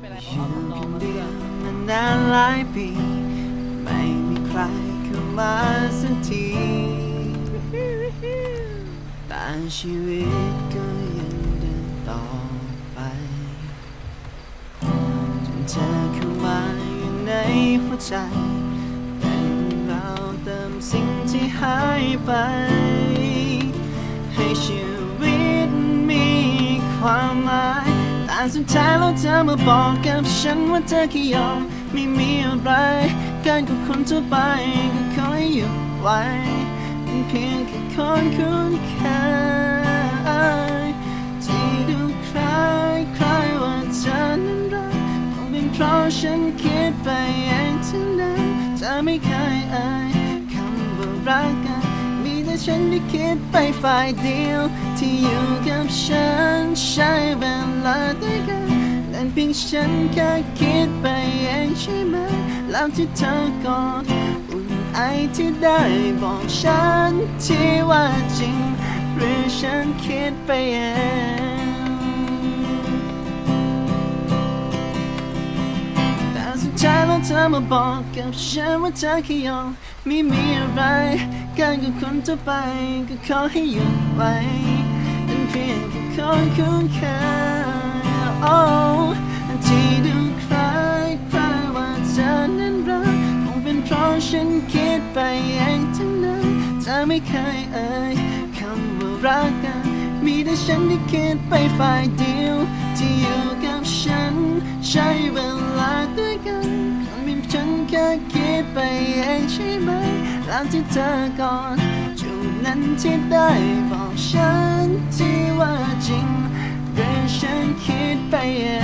เป็นไรอเอายู่เอาคนมาเดีเพื่ยอวมานานหลายปี ไม่มีใครเข้ามาสักทีแต่ชีวิตก็ยังเดินต่อไปจนเธอเข้ามาอยู่ในหัวใจเป็นเราเติมสิ่งที่หายไป ให้ชีวิตมีความหมาย แต่สุดท้ายแล้วเธอมาบอกกับฉันว่าเธอแค่ยอมไม่มีอะไรกันกับคนทั่วไปก็ขอให้อยู่ไว้เป็นเพียงแค่คนคุ้นเคยที่ดูคล้ายคล้ายว่าเธอนั้นรักคงเป็นเพราะฉันคิดไปเองทั้งนั้นเธอไม่เคยเอ่ยคำว่ารักกันมีแต่ฉันที่คิดไปฝ่ายเดียวที่อยู่กับฉันใช้เว ลาด้วยกันแต่เพียงฉันแค่คิดไปเองใช่ไหมแล้วที่เธอกอดอุ่นไอที่ได้บอกฉันที่ว่าจริง หรือฉันคิดไปเองแต่สุดท้ายแล้วเธอมาบอกกับฉันว่าเธอแค่ยอมไม่มีอะไรกันกับคนทั่วไปก็ขอให้หยุดไว้เป็นเพียงแค่คนคุ้นเคย คิดไปเองทั้งนั้นเธอไม่เคยเอ่ยคำว่ารักกัน มีแต่ฉันที่คิดไปฝ่ายเดียว ที่อยู่กับฉัน ใช้เวลาด้วยกันคนมีฉันแค่คิดไปเองใช่ไหมแล้วที่เธอก่อนจุดนั้นที่ได้บอกฉันที่ว่าจริงหรือฉันคิดไปเอง